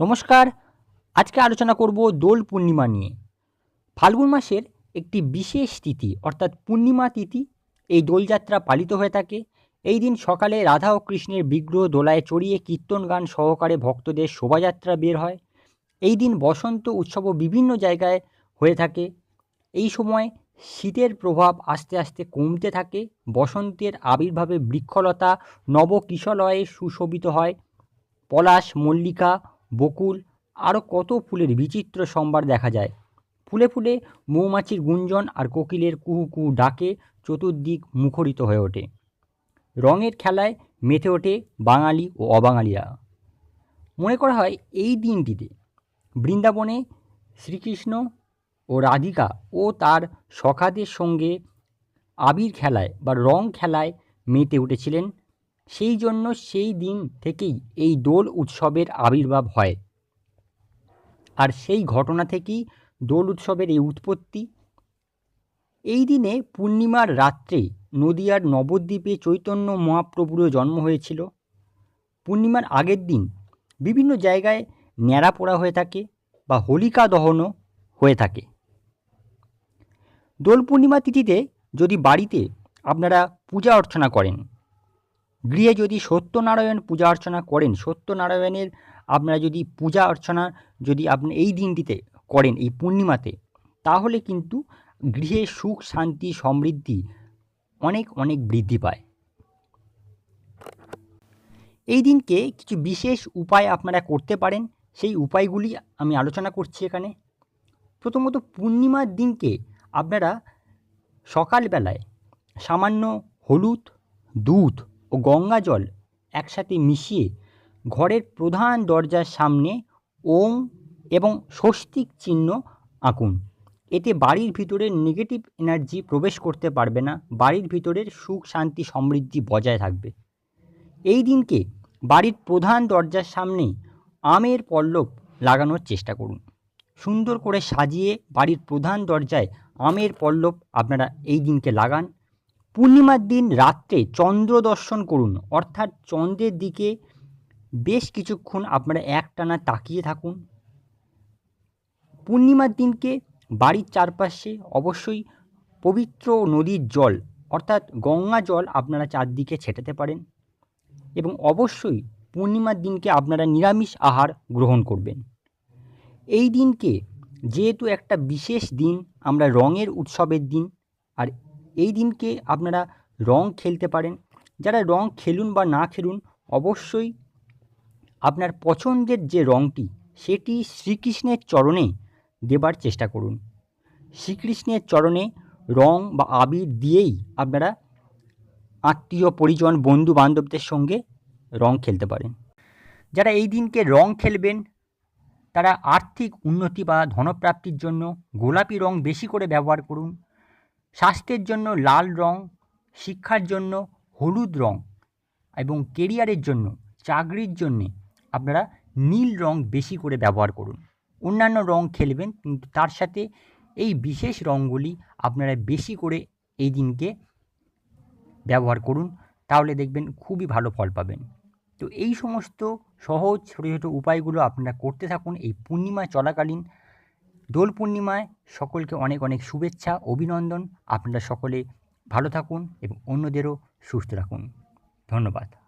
নমস্কার, আজকে আলোচনা করব দোল পূর্ণিমা নিয়ে। ফাল্গুন মাসের একটি বিশেষ তিথি, অর্থাৎ পূর্ণিমা তিথি, এই দোলযাত্রা পালিত হয়ে থাকে। এই দিন সকালে রাধা ও কৃষ্ণের বিগ্রহ দোলায় চড়িয়ে কীর্তন গান সহকারে ভক্তদের শোভাযাত্রা বের হয়। এই দিন বসন্ত উৎসবও বিভিন্ন জায়গায় হয়ে থাকে। এই সময় শীতের প্রভাব আস্তে আস্তে কমতে থাকে। বসন্তের আবির্ভাবে বৃক্ষলতা নবকিশলয়ে সুশোভিত হয়। পলাশ, মল্লিকা বকুল আরও কত ফুলের বিচিত্র সম্ভার দেখা যায়। ফুলে ফুলে মৌমাছির গুঞ্জন আর কোকিলের কুহু কুহু ডাকে চতুর্দিক মুখরিত হয়ে ওঠে। রঙের খেলায় মেতে ওঠে বাঙালি ও অবাঙালিরা। মনে করা হয় এই দিনটিতে বৃন্দাবনে শ্রীকৃষ্ণ ও রাধিকা ও তার সখাদের সঙ্গে আবির খেলায় বা রং খেলায় মেতে উঠেছিলেন সেই জন্য সেই দিন থেকেই এই দোল উৎসবের আবির্ভাব হয়। আর সেই ঘটনা থেকেই দোল উৎসবের এই উৎপত্তি। এই দিনে পূর্ণিমার রাত্রে নদিয়ার নবদ্বীপে চৈতন্য মহাপ্রভুরও জন্ম হয়েছিল। পূর্ণিমার আগের দিন বিভিন্ন জায়গায় ন্যাড়া পোড়া হয়ে থাকে বা হোলিকা দহনও হয়ে থাকে। দোল পূর্ণিমা তিথিতে যদি বাড়িতে আপনারা পূজা অর্চনা করেন গৃহে যদি সত্যনারায়ণ পূজা অর্চনা করেন, সত্যনারায়ণের আপনারা যদি পূজা অর্চনা যদি আপনি এই দিনটিতে করেন, এই পূর্ণিমাতে, তাহলে কিন্তু গৃহে সুখ, শান্তি, সমৃদ্ধি অনেক অনেক বৃদ্ধি পায়। এই দিনকে কিছু বিশেষ উপায় আপনারা করতে পারেন, সেই উপায়গুলি আমি আলোচনা করছি এখানে। প্রথমত পূর্ণিমার দিনকে আপনারা সকালবেলায় সামান্য হলুদ, দুধ ও গঙ্গা জল একসাথে মিশিয়ে ঘরের প্রধান দরজার সামনে ওম এবং স্বস্তিক চিহ্ন আঁকুন। এতে বাড়ির ভিতরে নেগেটিভ এনার্জি প্রবেশ করতে পারবে না, বাড়ির ভিতরের সুখ, শান্তি, সমৃদ্ধি বজায় থাকবে। এই দিনকে বাড়ির প্রধান দরজার সামনে আমের পল্লব লাগানোর চেষ্টা করুন। সুন্দর করে সাজিয়ে বাড়ির প্রধান দরজায় আমের পল্লব আপনারা এই দিনকে লাগান। পূর্ণিমার দিন রাত্রে চন্দ্র দর্শন করুন। অর্থাৎ চন্দ্রের দিকে বেশ কিছুক্ষণ আপনারা একটানা তাকিয়ে থাকুন। পূর্ণিমার দিনকে বাড়ির চারপাশে অবশ্যই পবিত্র নদীর জল, অর্থাৎ গঙ্গা জল আপনারা চারদিকে ছেটাতে পারেন এবং অবশ্যই পূর্ণিমার দিনকে আপনারা নিরামিষ আহার গ্রহণ করবেন। এই দিনকে যেহেতু একটা বিশেষ দিন, আমরা রঙের উৎসবের দিন, আর এই দিনকে আপনারা রং খেলতে পারেন। যারা রং খেলুন বা না খেলুন, অবশ্যই আপনার পছন্দের যে রঙটি সেটি শ্রীকৃষ্ণের চরণে দেবার চেষ্টা করুন। শ্রীকৃষ্ণের চরণে রং বা আবির দিয়েই আপনারা আত্মীয়, পরিজন বন্ধু বান্ধবদের সঙ্গে রং খেলতে পারেন। যারা এই দিনকে রং খেলবেন, তারা আর্থিক উন্নতি বা ধনপ্রাপ্তির জন্য গোলাপি রং বেশি করে ব্যবহার করুন। স্বাস্থ্যের জন্য লাল রং, শিক্ষার জন্য হলুদ রং এবং কেরিয়ারের জন্য চাকরির জন্যে আপনারা নীল রং বেশি করে ব্যবহার করুন। অন্যান্য রং খেলবেন, কিন্তু তার সাথে এই বিশেষ রঙগুলি আপনারা বেশি করে এই দিনকে ব্যবহার করুন, তাহলে দেখবেন খুবই ভালো ফল পাবেন। তো এই সমস্ত সহজ, ছোটো ছোটো উপায়গুলো আপনারা করতে থাকুন, এই পূর্ণিমা চলাকালীন দোল পূর্ণিমায় সকলকে অনেক অনেক শুভেচ্ছা, অভিনন্দন। আপনারা সকলে ভালো থাকুন এবং অন্যদেরও সুস্থ রাখুন। ধন্যবাদ।